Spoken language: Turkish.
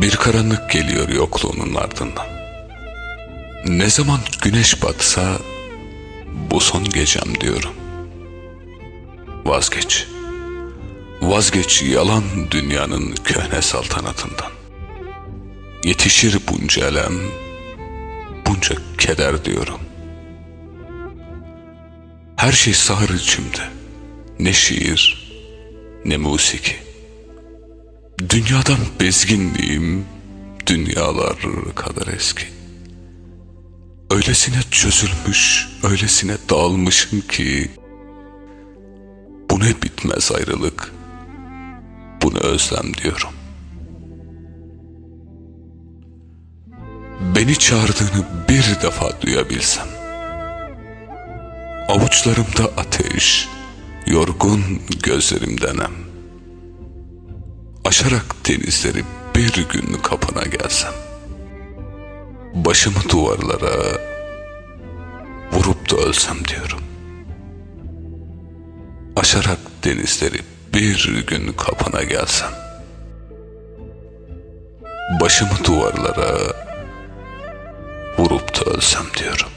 Bir karanlık geliyor yokluğunun ardından. Ne zaman güneş batsa bu son gecem diyorum. Vazgeç. Vazgeç yalan dünyanın köhne saltanatından. Yetişir bunca elem, bunca keder diyorum. Her şey sağır içimde. Ne şiir, ne musiki. Dünyadan bezginliğim dünyalar kadar eski. Öylesine çözülmüş, öylesine dağılmışım ki bu ne bitmez ayrılık, bunu özlem diyorum. Beni çağırdığını bir defa duyabilsem. Avuçlarımda ateş, yorgun gözlerimden nem. Aşarak denizleri bir gün kapına gelsem. Başımı duvarlara vurup da ölsem diyorum. Aşarak denizleri bir gün kapına gelsem. Başımı duvarlara vurup da ölsem diyorum.